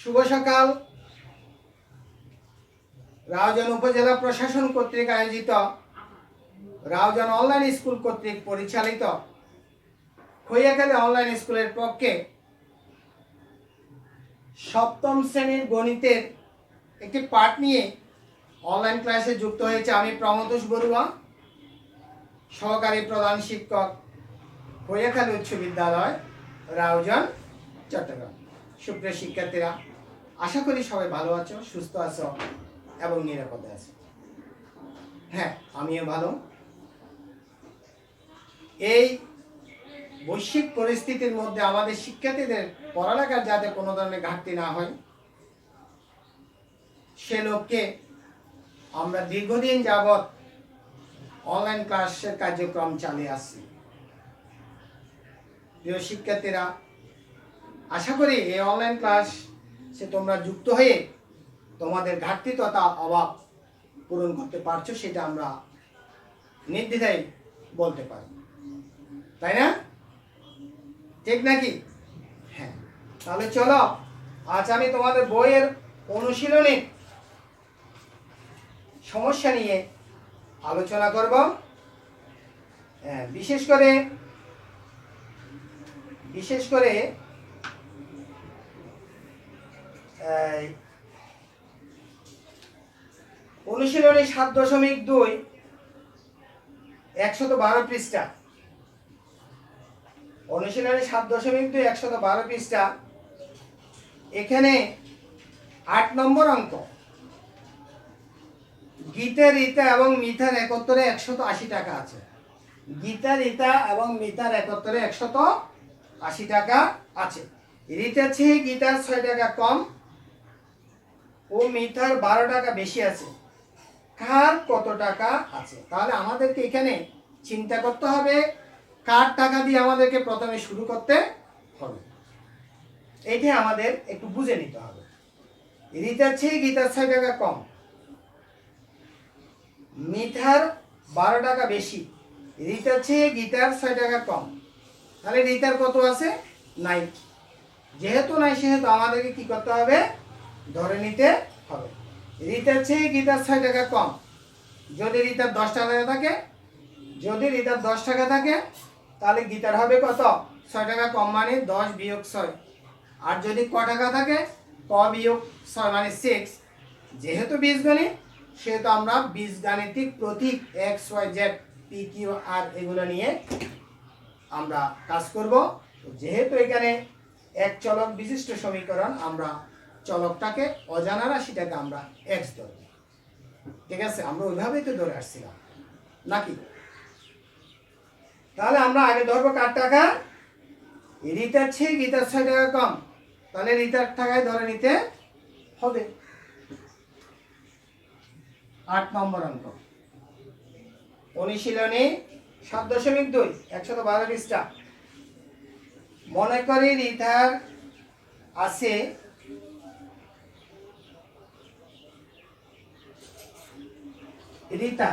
শুভ সকাল। রাউজান উপজেলা প্রশাসন কর্তৃক আয়োজিত রাউজান অনলাইন স্কুল কর্তৃক পরিচালিত খৈয়াখালী অনলাইন স্কুলের পক্ষে সপ্তম শ্রেণির গণিতের একটি পাঠ নিয়ে অনলাইন ক্লাসে যুক্ত হয়েছে আমি প্রমতোষ বড়ুয়া, সহকারী প্রধান শিক্ষক খৈয়াখালী উচ্চ বিদ্যালয়, রাউজান, চট্টগ্রাম। সুপ্রিয় শিক্ষার্থীরা, আশা করি সবাই ভালো আছো, সুস্থ আছো এবং নিরাপদে আছো। হ্যাঁ আমিও ভালো। এই বৈশ্বিক পরিস্থিতির মধ্যে আমাদের শিক্ষার্থীদের পড়ালেখার যাতে কোনো ধরনের ঘাটতি না হয়, সে লক্ষ্যে আমরা দীর্ঘদিন যাবৎ অনলাইন ক্লাসের কার্যক্রম চালিয়ে আসছি। প্রিয় শিক্ষার্থীরা আশা করি এই অনলাইন ক্লাস সে তোমরা যুক্ত হয়ে তোমাদের ঘাটতি তথা অভাব পূরণ করতে পারছ সেটা আমরা নির্দ্বিধায় বলতে পারি তাই না? ঠিক নাকি? হ্যাঁ। তাহলে চলো আজ আমি তোমাদের বইয়ের অনুশীলনে সমস্যা নিয়ে আলোচনা করব। হ্যাঁ, বিশেষ করে বিশেষ করে এই, অনুশীলনী সাত দশমিক দুই, একশত বারো পৃষ্ঠা। অনুশীলনী সাত দশমিক দুই, একশত বারো পৃষ্ঠা। এখানে আট নম্বর অঙ্ক। গীতা, রীতা এবং মিথার একত্তরে একশত আশি টাকা আছে। গীতা, রীতা এবং মিতার একত্তরে একশত আশি টাকা আছে। রীতার চেয়ে গীতার ছয় টাকা কম। ও মিঠার বারো টাকা বেশি আছে। কার কত টাকা আছে? তাহলে আমাদেরকে এখানে চিন্তা করতে হবে। কার টাকা দিয়ে আমাদেরকে প্রথমে শুরু করতে হবে? এইটা আমাদের একটু বুঝে নিতে হবে। রিতার চেয়ে গীতার ছয় টাকা কম। মিঠার বারো টাকা বেশি। রিতার চেয়ে গীতার ছয় টাকা কম। তাহলে রিতার কত আছে? নাই। যেহেতু নাই, সেহেতু আমাদেরকে কি করতে হবে? ধরে নিতে হবে। রিতার চেয়ে গীতার ছয় টাকা কম। যদি রিতার দশ টাকা থাকে, যদি রিতার দশ টাকা থাকে, তাহলে গীতার হবে কত? ছয় টাকা কম মানে দশ বিয়োগ ছয়। আর যদি ক টাকা থাকে, ক বিয়োগ ছয় মানে সিক্স যেহেতু বীজগণিত, সেহেতু আমরা বীজগাণিতিক প্রতীক x y z p q r এগুলো নিয়ে আমরা কাজ করব। যেহেতু এখানে এক চলক বিশিষ্ট সমীকরণ, আমরা চলকটাকে অজানা রাশিটাকে আমরা এক্স ধরব। ঠিক আছে? আমরা ওইভাবেই তো ধরে আসছিলাম। নাকি? তাহলে আমরা আগে ধরবো কার টাকা? রিতার চেয়ে গীতার ছয় টাকা কম। তাহলে রিতার টাকায় ধরে নিতে হবে। আট নম্বর অঙ্ক। অনুশীলনী সাত দশমিক দুই, একশত বারো পৃষ্ঠা। মনে করি রিতার আছে রিতা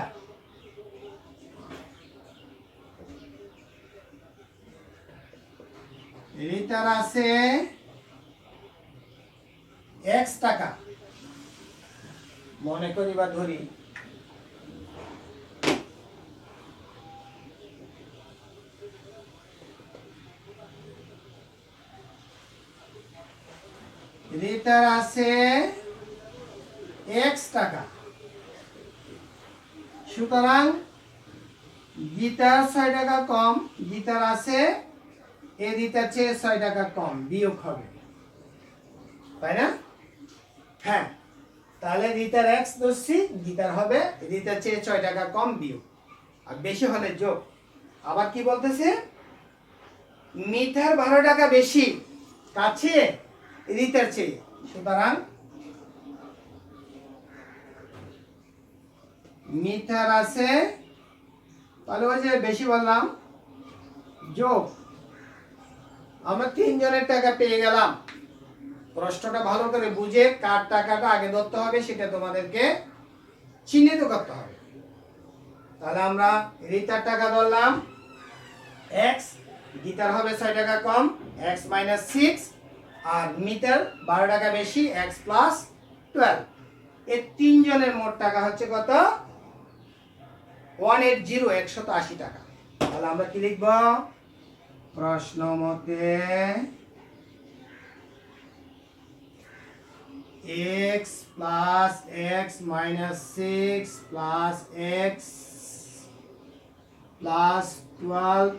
রিতার আছে এক্স টাকা। মনে করি বা ধরি। রিতার আছে এক্স টাকা। সুতরাং গীতার ছয় টাকা কম, গীতার আছে, এ রিতার চেয়ে ছয় টাকা কম, বিয়োগ হবে। তাই না? হ্যাঁ তাহলে রিতার এক্স ধরছি, গীতার হবে রিতার চেয়ে ছয় টাকা কম, বিয়োগ। আর বেশি হলে যোগ। আবার কি বলতেছে? মিথার বারো টাকা বেশি, কাছে রিতার চেয়ে। সুতরাং মিঠার আছে। তাহলে ওই যে বেশি বললাম। যোগ। আমরা তিনজনের টাকা পেয়ে গেলাম। প্রশ্নটা ভালো করে বুঝে কার টাকাটা আগে ধরতে হবে সেটা তোমাদেরকে চিহ্নিত করতে হবে। তাহলে আমরা রিতার টাকা ধরলাম। এক্স গীতার হবে ছয় টাকা কম। এক্স মাইনাস সিক্স আর মিটার বারো টাকা বেশি। এক্স প্লাস টুয়েলভ এর তিনজনের মোট টাকা হচ্ছে কত? ওয়ান এইট জিরো একশত আশি টাকা তাহলে আমরা কি লিখব প্রশ্ন মতে x plus x minus 6 plus x plus 12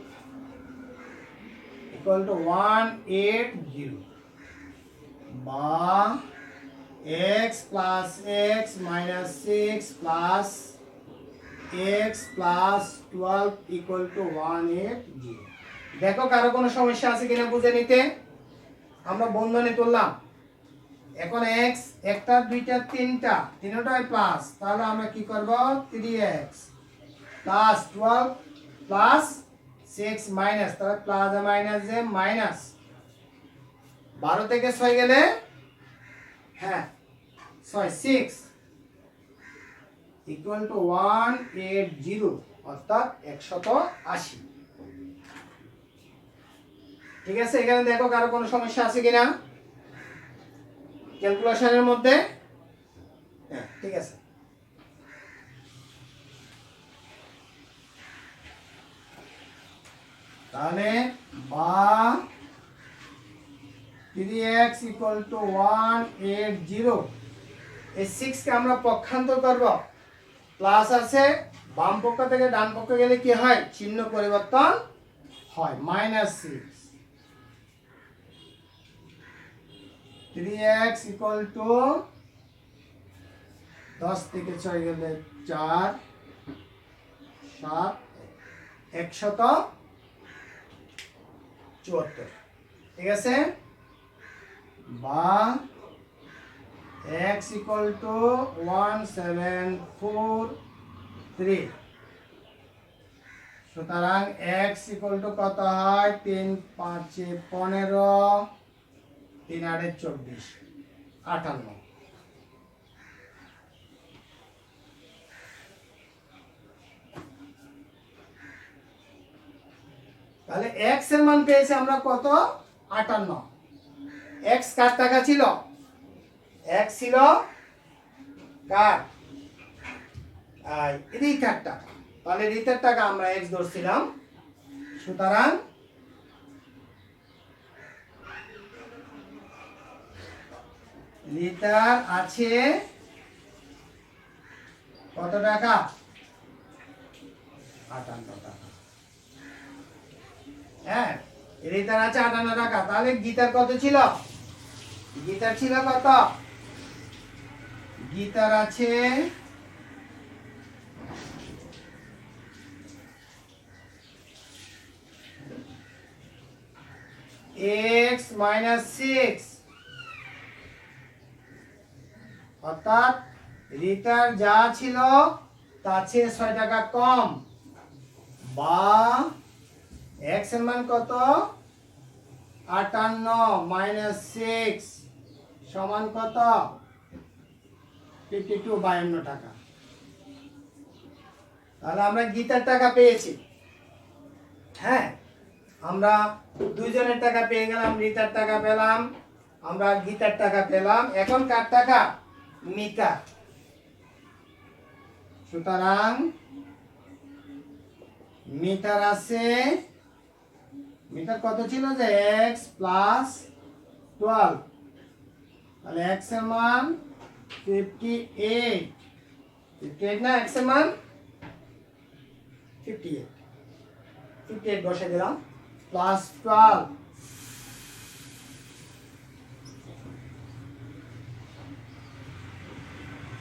equal to 180 বা x plus x minus 6 plus x plus 12 equal to 180 দেখো কারও কোনো সমস্যা আছে কিনা বুঝে নিতে? আমরা বন্ধনে তুললাম। এখন এক্স একটা, দুইটা, তিনটা, তিনটাই প্লাস তাহলে আমরা কি করব? Three x plus twelve plus six minus তাহলে প্লাস মাইনাস যে মাইনাস বারো থেকে ছয় গেলে? হ্যাঁ ছয় six equal to one eight zero অর্থাৎ একশত আশি। ঠিক আছে, এখানে দেখো কারও কোনো সমস্যা আছে কিনা? ক্যালকুলেশনের মধ্যে? হ্যাঁ ঠিক আছে। তাহলে বা three x equal to one eight zero এই সিক্সকে আমরা পক্ষান্তর করব। প্লাস আছে, বাম পক্ষ থেকে ডান পক্ষ গেলে কি হয়? চিহ্ন পরিবর্তন হয়। Minus six three x equal to দশ থেকে ছয় গেলে চার, সাত একশত চুয়াত্তর। ঠিক আছে? বা ওয়ান সেভেন ফোর থ্রি। সুতরাং এক্স ইকুয়াল টু কত হয়? তিন পাঁচে পনেরো, তিন আটে চব্বিশ, আটান্ন। তাহলে এক্সের মান পেয়েছি আমরা কত? আটান্ন। এক্স কার টাকা ছিল? এক্স ছিল কার? রিতার টাকা তাহলে রিতার টাকা আমরা এক্স ধরছিলাম। সুতরাং লিটার আছে কত টাকা? আটান্ন টাকা। হ্যাঁ লিটার আছে আটান্ন টাকা। তাহলে গীতার কত ছিল? গীতার ছিল কত? গীতার আছে। এক্স মাইনাস সিক্স অর্থাৎ রিটার যা ছিল, তার চেয়ে ছয় টাকা কম। বা এক্সের মান কত? আটান্ন মাইনাস সিক্স সমান কত? ফিফটি টু বায়ান্ন টাকা। তাহলে আমরা গীতার টাকা পেয়েছি। হ্যাঁ আমরা দুইজনের টাকা পেয়ে গেলাম, রিতার টাকা পেলাম, আমরা গীতার টাকা পেলাম। এখন কার টাকা? মিতা। সুতরাং মিটার আছে মিটার কত ছিল যে? এক্স প্লাস টুয়েলভ তাহলে এক্সের মান ফিফটি এইট ফিফটি এইট না এক্সের মান ফিফটি এইট ফিফটি এইট বসে দিলাম। প্লাস টুয়েলভ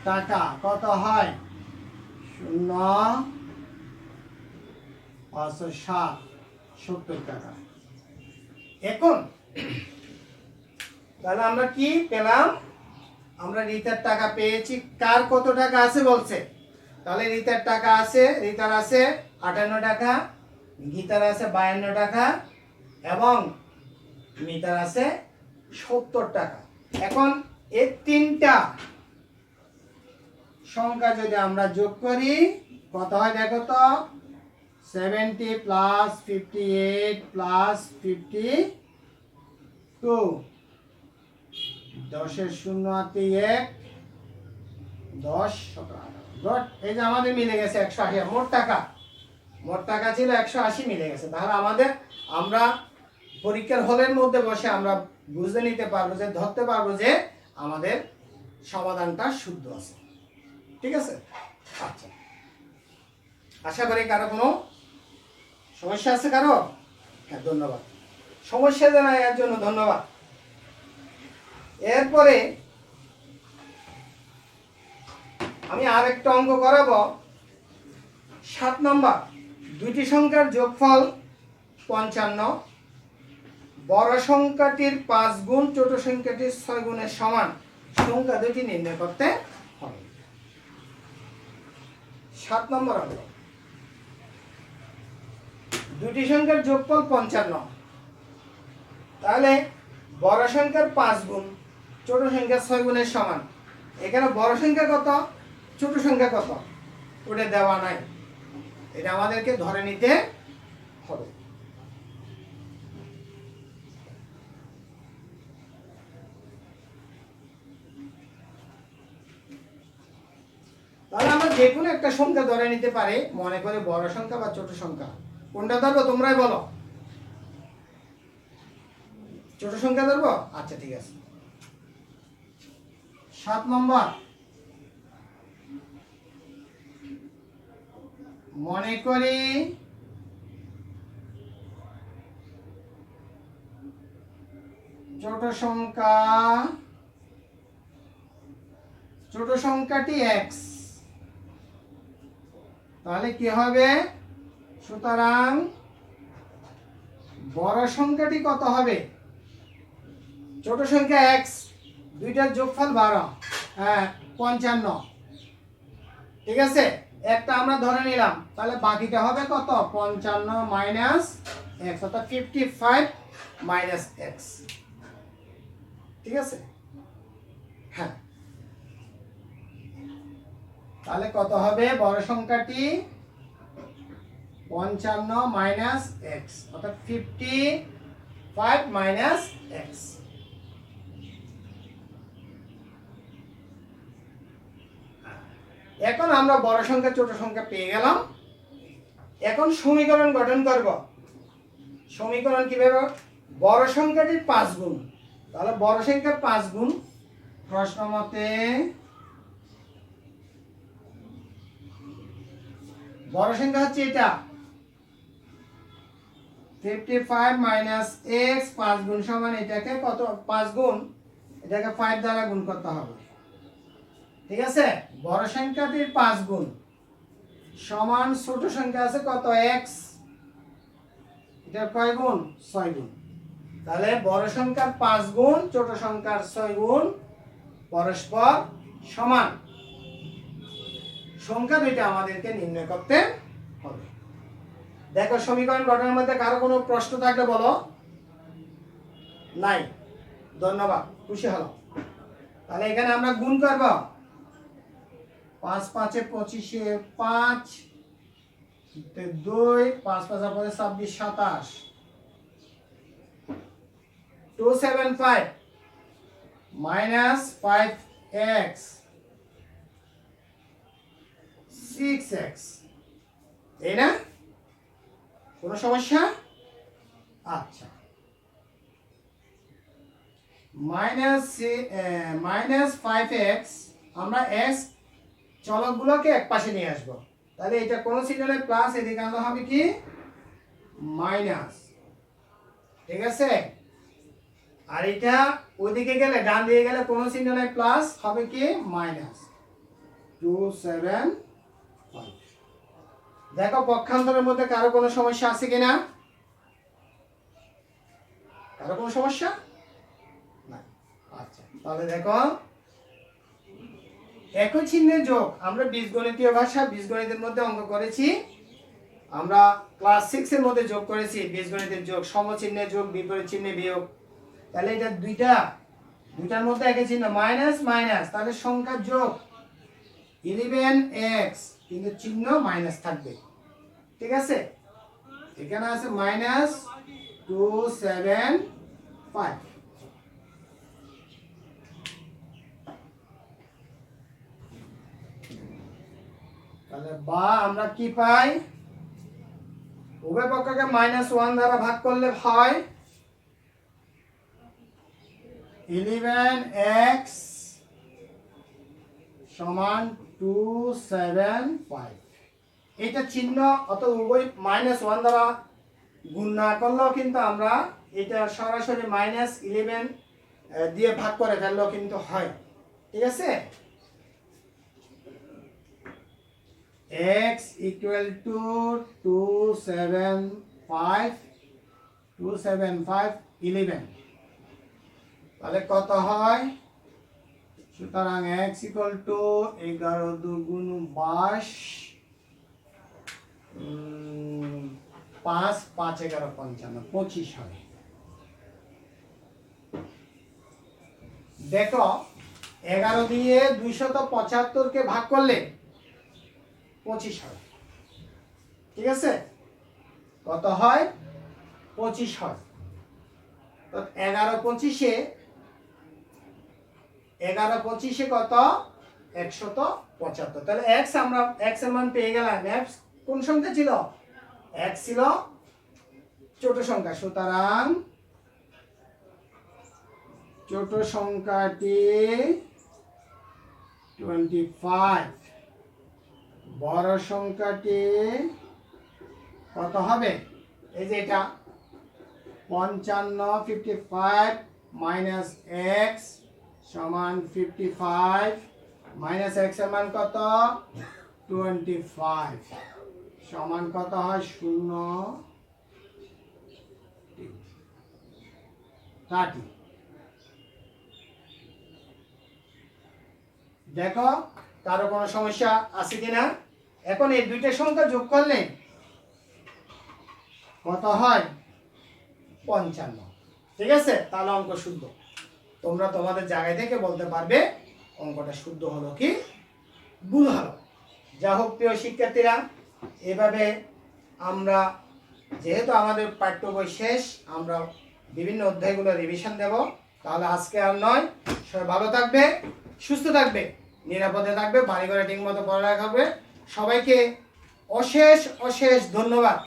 টাকা কত হয়? শূন্য। পাঁচশো সাত সত্তর টাকা। এখন তাহলে আমরা কি পেলাম? আমরা রিতার টাকা পেয়েছি। কার কত টাকা আছে বলছে? তাহলে রিতার টাকা আছে, রিতার আছে আটান্ন টাকা, গীতার আছে বায়ান্ন টাকা, এবং মিতার আছে সত্তর টাকা। এখন এই তিনটা সংখ্যা যদি আমরা যোগ করি, কত হয় দেখো তো? Seventy plus fifty eight plus fifty two দশের শূন্য হাতে এক, দশ এই যে আমাদের মিলে গেছে একশো আশি। মোট টাকা? মোট টাকা ছিল একশো আশি মিলে গেছে। তাহলে আমাদের, আমরা পরীক্ষার হলের মধ্যে বসে আমরা বুঝে নিতে পারব যে, ধরতে পারব যে, আমাদের সমাধানটা শুদ্ধ আছে। ঠিক আছে? আচ্ছা। আশা করি কারও কোনো সমস্যা আছে কারও? হ্যাঁ ধন্যবাদ। সমস্যা জানাই এর জন্য ধন্যবাদ। এরপরে আমি আরেকটা অঙ্ক করাব। সাত নম্বর, দুইটি সংখ্যার যোগফল পঞ্চান্ন। বড় সংখ্যাটির পাঁচ গুণ, ছোট সংখ্যাটির ছয় গুণের সমান। সংখ্যা দুটি নির্ণয় করতে হবে। সাত নম্বর অঙ্ক। দুটি সংখ্যার যোগফল পঞ্চান্ন। তাহলে বড় সংখ্যার পাঁচ গুণ ছোট সংখ্যা ছয় গুণের সমান। এখানে বড় সংখ্যা কত? ছোট সংখ্যা কত? ওটা দেওয়া নাই। এটা আমাদেরকে ধরে নিতে হবে। তাহলে আমরা যে কোনো একটা সংখ্যা ধরে নিতে পারি, মনে করে বড় সংখ্যা বা ছোট সংখ্যা। কোনটা ধরবো? তোমরাই বলো। ছোট সংখ্যা ধরবো? আচ্ছা ঠিক আছে। সাত নম্বর। মনে করি ছোট সংখ্যা, ছোট সংখ্যাটি এক্স তাহলে কি হবে? সুতরাং বড় সংখ্যাটি কত হবে? ছোট সংখ্যা এক্স দুইটার যোগফল বারো হ্যাঁ পঞ্চান্ন। ঠিক আছে? একটা আমরা ধরে নিলাম, তাহলে বাকিটা হবে কত? পঞ্চান্ন মাইনাস এক্স, অর্থাৎ ফিফটি ফাইভ মাইনাস এক্স। ঠিক আছে? হ্যাঁ। তাহলে কত হবে? বড় সংখ্যাটি পঞ্চান্ন মাইনাস এক্স, অর্থাৎ ফিফটি ফাইভ মাইনাস এক্স। এখন আমরা বড় সংখ্যা, ছোট সংখ্যা পেয়ে গেলাম। এখন সমীকরণ গঠন করব। সমীকরণ কীভাবে? বড় সংখ্যাটির পাঁচ গুণ। তাহলে বড় সংখ্যার পাঁচ গুণ প্রশ্ন মতে বড় সংখ্যা হচ্ছে এটা। ফিফটি ফাইভ মাইনাস এক্স পাঁচ গুণ সমান এটাকে কত? পাঁচ গুণ। এটাকে ফাইভ দ্বারা গুণ করতে হবে। ঠিক আছে? বড় সংখ্যাটির পাঁচ গুণ। সমান ছোট সংখ্যা আছে কত? এক্স এটা কয় গুণ? ছয় গুণ। তাহলে বড় সংখ্যার পাঁচ গুণ, ছোট সংখ্যার ছয় গুণ, পরস্পর সমান। সংখ্যা দুইটা আমাদেরকে নির্ণয় করতে হবে। দেখো, সমীকরণ গঠনের মধ্যে কারও কোনো প্রশ্ন থাকলে বলো। নাই। ধন্যবাদ। খুশি হলো তাহলে এখানে আমরা গুণ করব। পাঁচ পাঁচে পঁচিশে পাঁচ দুই, পাঁচ পাঁচ পরে ছাব্বিশ, সাতাশ। Two seven five minus five x six x এই না? কোনো সমস্যা? আচ্ছা। মাইনাস মাইনাস ফাইভ এক্স আমরা এক্স চলকগুলোকে এক পাশে নিয়ে আসব। তাহলে এটা কোন সিগনালে প্লাস এদিকে আনতে হবে কি? মাইনাস ঠিক আছে? আর এটা ওইদিকে গেলে, ডান দিকে গেলে কোন সিগনালে প্লাস হবে কি? মাইনাস টু সেভেন দেখো, পক্ষান্তরের মধ্যে কারও কোনো সমস্যা আছে কিনা? কারও কোনো সমস্যা? না আচ্ছা তাহলে দেখো একই চিহ্নের যোগ আমরা বীজগণিতীয় ভাষা বীজগণিতের মধ্যে অঙ্ক করেছি। আমরা ক্লাস সিক্স এর মধ্যে যোগ করেছি, বীজগণিতের যোগ, সমচিহ্নের যোগ, বিপরীত চিহ্নে বিয়োগ। তাহলে এটা দুইটা, দুইটার মধ্যে একই চিহ্ন মাইনাস মাইনাস তাহলে সংখ্যার যোগ ইলেভেন এক্স কিন্তু চিহ্ন মাইনাস থাকবে। ঠিক আছে? এখানে আছে মাইনাস টু সেভেন ফাইভ তাহলে বা আমরা কি পাই? উভয় পক্ষকে মাইনাস ওয়ান দ্বারা ভাগ করলে হয় ইলেভেন এক্স সমান টু সেভেন ফাইভ এটা চিহ্ন অত উভয় মাইনাস ওয়ান দ্বারা গুণ না করলেও কিন্তু আমরা এটা সরাসরি মাইনাস ইলেভেন দিয়ে ভাগ করে ফেললেও কিন্তু হয়। ঠিক আছে? X equal to 275 275 11 তাহলে কত হয়? সুতরাং x equal to 11 দুগুণ 22 উম, পাঁচ পাঁচ এগারো পঞ্চান্ন পঁচিশ হবে। দেখো এগারো দিয়ে দুইশত পঁচাত্তরকে ভাগ করলে পঁচিশ হয়। ঠিক আছে? কত হয়? পঁচিশ হয়। তো এগারো পঁচিশে এগারো পঁচিশে কত? একশত পঁচাত্তর। তাহলে এক্স আমরা এক্সের মান পেয়ে গেলাম। এক্স কোন সংখ্যা ছিল? এক্স ছিল ছোট সংখ্যা। সুতরাং ছোট সংখ্যাটি টোয়েন্টি ফাইভ বড় সংখ্যাটি কত হবে? এই যে এটা, পঞ্চান্ন ফিফটি ফাইভ মাইনাস এক্স সমান ফিফটি ফাইভ মাইনাস এক্সের মান কত? টোয়েন্টি ফাইভ সমান কত হয়? শূন্য। থার্টি দেখো কারও কোনো সমস্যা আছে কিনা? এখন এই দুইটা সংখ্যা যোগ করলে কত হয়? পঞ্চান্ন। ঠিক আছে? তাহলে অঙ্ক শুদ্ধ। তোমরা তোমাদের জায়গায় থেকে বলতে পারবে, অঙ্কটা শুদ্ধ হলো কি? ভুল হলো। যা হোক, প্রিয় শিক্ষার্থীরা, এভাবে আমরা, যেহেতু আমাদের পাঠ্য বই শেষ, আমরা বিভিন্ন অধ্যায়গুলো রিভিশন দেব, তাহলে আজকে আর নয়। সবাই ভালো থাকবে, সুস্থ থাকবে। নিরাপদে থাকবে বাড়ি ঘরে ঠিক মতো পড়ালেখা করবে সবাইকে অশেষ অশেষ ধন্যবাদ।